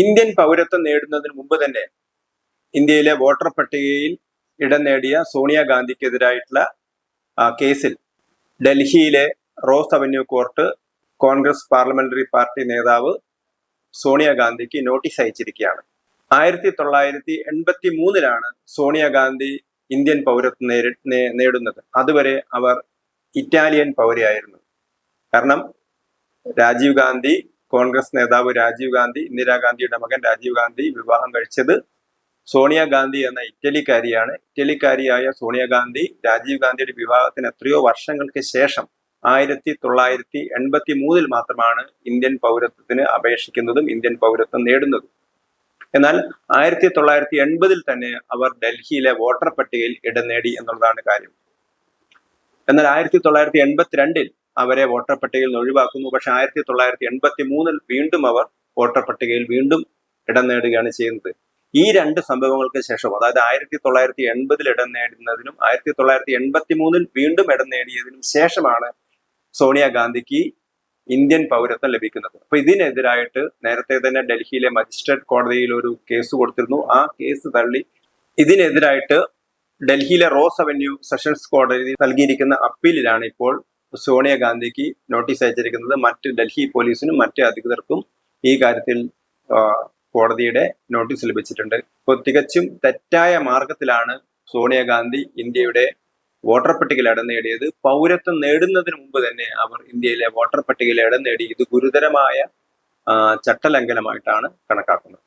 Indian പൗരത്വം നേടുന്നതിന് മുമ്പ് തന്നെ ഇന്ത്യയിലെ വോട്ടർ പട്ടികയിൽ ഇടം നേടിയ സോണിയാഗാന്ധിക്കെതിരായിട്ടുള്ള കേസിൽ ഡൽഹിയിലെ Rose Avenue court Congress parliamentary party നേതാവ് സോണിയാഗാന്ധിക്ക് നോട്ടീസ് അയച്ചിരിക്കുകയാണ്. ആയിരത്തി തൊള്ളായിരത്തി എൺപത്തി മൂന്നിലാണ് സോണിയാഗാന്ധി ഇന്ത്യൻ പൗരത്വം നേടുന്നത്. അതുവരെ അവർ ഇറ്റാലിയൻ പൗരയായിരുന്നു. കാരണം രാജീവ് ഗാന്ധി കോൺഗ്രസ് നേതാവ് രാജീവ് ഗാന്ധി ഇന്ദിരാഗാന്ധിയുടെ മകൻ രാജീവ് ഗാന്ധി വിവാഹം കഴിച്ചത് സോണിയാഗാന്ധി എന്ന ഇറ്റലിക്കാരിയാണ്. ഇറ്റലിക്കാരിയായ സോണിയാഗാന്ധി രാജീവ് ഗാന്ധിയുടെ വിവാഹത്തിന് എത്രയോ വർഷങ്ങൾക്ക് ശേഷം ആയിരത്തി തൊള്ളായിരത്തി എൺപത്തി മൂന്നിൽ മാത്രമാണ് ഇന്ത്യൻ പൗരത്വത്തിന് അപേക്ഷിക്കുന്നതും ഇന്ത്യൻ പൗരത്വം നേടുന്നതും. എന്നാൽ ആയിരത്തി തൊള്ളായിരത്തി എൺപതിൽ തന്നെ അവർ ഡൽഹിയിലെ വോട്ടർ പട്ടികയിൽ ഇടം നേടി എന്നുള്ളതാണ് കാര്യം. എന്നാൽ ആയിരത്തി തൊള്ളായിരത്തി എൺപത്തിരണ്ടിൽ അവരെ വോട്ടർ പട്ടികയിൽ നിന്ന് ഒഴിവാക്കുന്നു. പക്ഷെ ആയിരത്തി തൊള്ളായിരത്തി എൺപത്തി മൂന്നിൽ വീണ്ടും അവർ വോട്ടർ പട്ടികയിൽ വീണ്ടും ഇടം നേടുകയാണ് ചെയ്യുന്നത്. ഈ രണ്ട് സംഭവങ്ങൾക്ക് ശേഷം അതായത് ആയിരത്തി തൊള്ളായിരത്തി എൺപതിൽ ഇടം നേടുന്നതിനും ആയിരത്തി തൊള്ളായിരത്തി എൺപത്തി മൂന്നിൽ വീണ്ടും ഇടം നേടിയതിനും ശേഷമാണ് സോണിയാഗാന്ധിക്ക് ഇന്ത്യൻ പൗരത്വം ലഭിക്കുന്നത്. അപ്പൊ ഇതിനെതിരായിട്ട് നേരത്തെ തന്നെ ഡൽഹിയിലെ മജിസ്ട്രേറ്റ് കോടതിയിൽ ഒരു കേസ് കൊടുത്തിരുന്നു. ആ കേസ് തള്ളി ഇതിനെതിരായിട്ട് ഡൽഹിയിലെ റോസ് അവന്യൂ സെഷൻസ് കോടതി നൽകിയിരിക്കുന്ന അപ്പീലിലാണ് ഇപ്പോൾ സോണിയാഗാന്ധിക്ക് നോട്ടീസ് അയച്ചിരിക്കുന്നത് മറ്റ് ഡൽഹി പോലീസിനും മറ്റ് അധികൃതർക്കും ഈ കാര്യത്തിൽ കോടതിയുടെ നോട്ടീസ് ലഭിച്ചിട്ടുണ്ട്. ഇപ്പോൾ തികച്ചും തെറ്റായ മാർഗത്തിലാണ് സോണിയാഗാന്ധി ഇന്ത്യയുടെ വോട്ടർ പട്ടികയിൽ ഇടം നേടിയത്. പൗരത്വം നേടുന്നതിന് മുമ്പ് തന്നെ അവർ ഇന്ത്യയിലെ വോട്ടർ പട്ടികയിൽ ഇടം നേടി. ഇത് ഗുരുതരമായ ചട്ടലംഘനമായിട്ടാണ് കണക്കാക്കുന്നത്.